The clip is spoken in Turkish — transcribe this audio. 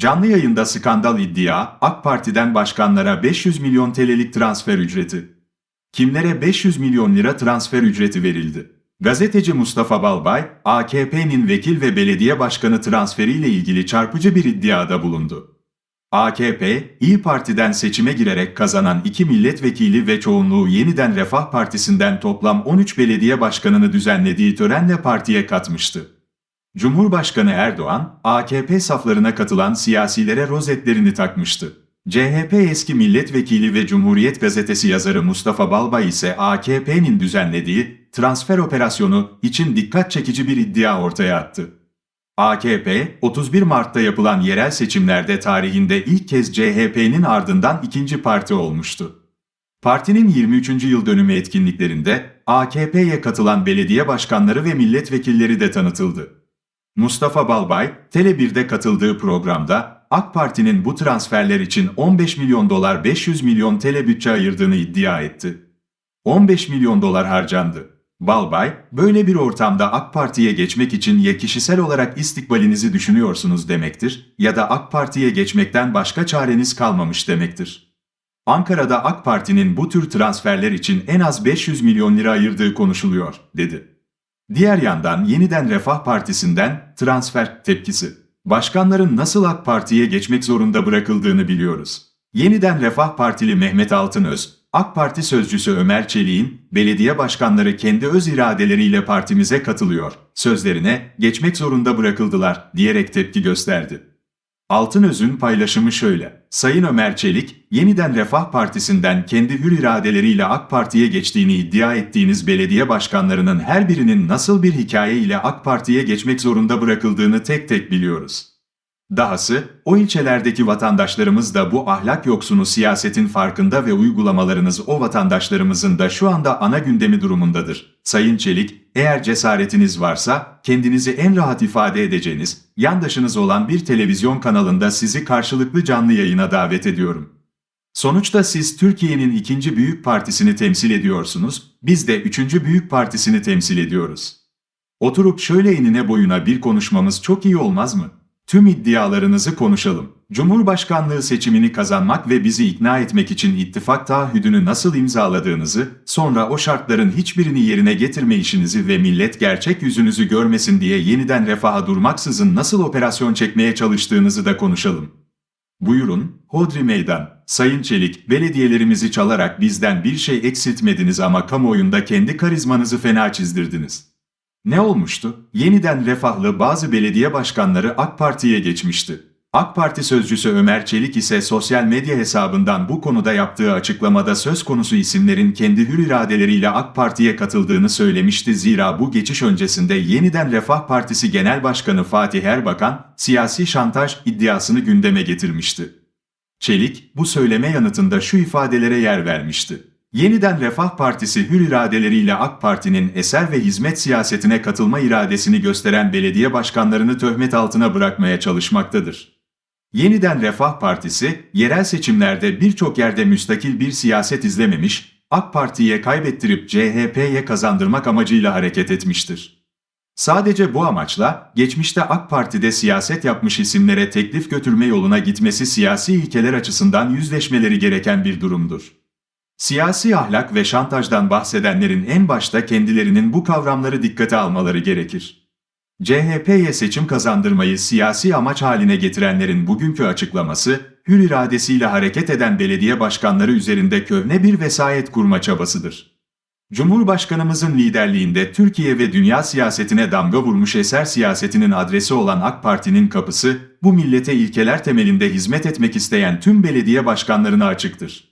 Canlı yayında skandal iddia, AK Parti'den başkanlara 500 milyon TL'lik transfer ücreti. Kimlere 500 milyon lira transfer ücreti verildi? Gazeteci Mustafa Balbay, AKP'nin vekil ve belediye başkanı transferiyle ilgili çarpıcı bir iddiada bulundu. AKP, İyi Parti'den seçime girerek kazanan iki milletvekili ve çoğunluğu yeniden Refah Partisi'nden toplam 13 belediye başkanını düzenlediği törenle partiye katmıştı. Cumhurbaşkanı Erdoğan, AKP saflarına katılan siyasilere rozetlerini takmıştı. CHP eski milletvekili ve Cumhuriyet Gazetesi yazarı Mustafa Balbay ise AKP'nin düzenlediği transfer operasyonu için dikkat çekici bir iddia ortaya attı. AKP, 31 Mart'ta yapılan yerel seçimlerde tarihinde ilk kez CHP'nin ardından ikinci parti olmuştu. Partinin 23. yıl dönümü etkinliklerinde AKP'ye katılan belediye başkanları ve milletvekilleri de tanıtıldı. Mustafa Balbay, Tele1'de katıldığı programda AK Parti'nin bu transferler için 15 milyon dolar 500 milyon TL bütçe ayırdığını iddia etti. 15 milyon dolar harcandı. Balbay, böyle bir ortamda AK Parti'ye geçmek için ya kişisel olarak istikbalinizi düşünüyorsunuz demektir ya da AK Parti'ye geçmekten başka çareniz kalmamış demektir. Ankara'da AK Parti'nin bu tür transferler için en az 500 milyon lira ayırdığı konuşuluyor, dedi. Diğer yandan yeniden Refah Partisi'nden transfer tepkisi. Başkanların nasıl AK Parti'ye geçmek zorunda bırakıldığını biliyoruz. Yeniden Refah Partili Mehmet Altınöz, AK Parti sözcüsü Ömer Çelik'in, belediye başkanları kendi öz iradeleriyle partimize katılıyor, sözlerine geçmek zorunda bırakıldılar diyerek tepki gösterdi. Altınöz'ün paylaşımı şöyle. Sayın Ömer Çelik, yeniden Refah Partisi'nden kendi hür iradeleriyle AK Parti'ye geçtiğini iddia ettiğiniz belediye başkanlarının her birinin nasıl bir hikaye ile AK Parti'ye geçmek zorunda bırakıldığını tek tek biliyoruz. Dahası, o ilçelerdeki vatandaşlarımız da bu ahlak yoksunu siyasetin farkında ve uygulamalarınız o vatandaşlarımızın da şu anda ana gündemi durumundadır. Sayın Çelik, eğer cesaretiniz varsa, kendinizi en rahat ifade edeceğiniz, yandaşınız olan bir televizyon kanalında sizi karşılıklı canlı yayına davet ediyorum. Sonuçta siz Türkiye'nin ikinci büyük partisini temsil ediyorsunuz, biz de üçüncü büyük partisini temsil ediyoruz. Oturup şöyle enine boyuna bir konuşmamız çok iyi olmaz mı? Tüm iddialarınızı konuşalım. Cumhurbaşkanlığı seçimini kazanmak ve bizi ikna etmek için ittifak taahhüdünü nasıl imzaladığınızı, sonra o şartların hiçbirini yerine getirme işinizi ve millet gerçek yüzünüzü görmesin diye yeniden refaha durmaksızın nasıl operasyon çekmeye çalıştığınızı da konuşalım. Buyurun, Hodri Meydan. Sayın Çelik, belediyelerimizi çalarak bizden bir şey eksiltmediniz ama kamuoyunda kendi karizmanızı fena çizdirdiniz. Ne olmuştu? Yeniden refahlı bazı belediye başkanları AK Parti'ye geçmişti. AK Parti sözcüsü Ömer Çelik ise sosyal medya hesabından bu konuda yaptığı açıklamada söz konusu isimlerin kendi hür iradeleriyle AK Parti'ye katıldığını söylemişti. Zira bu geçiş öncesinde Yeniden Refah Partisi Genel Başkanı Fatih Erbakan siyasi şantaj iddiasını gündeme getirmişti. Çelik bu söyleme yanıtında şu ifadelere yer vermişti. Yeniden Refah Partisi hür iradeleriyle AK Parti'nin eser ve hizmet siyasetine katılma iradesini gösteren belediye başkanlarını töhmet altına bırakmaya çalışmaktadır. Yeniden Refah Partisi, yerel seçimlerde birçok yerde müstakil bir siyaset izlememiş, AK Parti'ye kaybettirip CHP'ye kazandırmak amacıyla hareket etmiştir. Sadece bu amaçla, geçmişte AK Parti'de siyaset yapmış isimlere teklif götürme yoluna gitmesi siyasi ilkeler açısından yüzleşmeleri gereken bir durumdur. Siyasi ahlak ve şantajdan bahsedenlerin en başta kendilerinin bu kavramları dikkate almaları gerekir. CHP'ye seçim kazandırmayı siyasi amaç haline getirenlerin bugünkü açıklaması, hür iradesiyle hareket eden belediye başkanları üzerinde köhne bir vesayet kurma çabasıdır. Cumhurbaşkanımızın liderliğinde Türkiye ve dünya siyasetine damga vurmuş eser siyasetinin adresi olan AK Parti'nin kapısı, bu millete ilkeler temelinde hizmet etmek isteyen tüm belediye başkanlarına açıktır.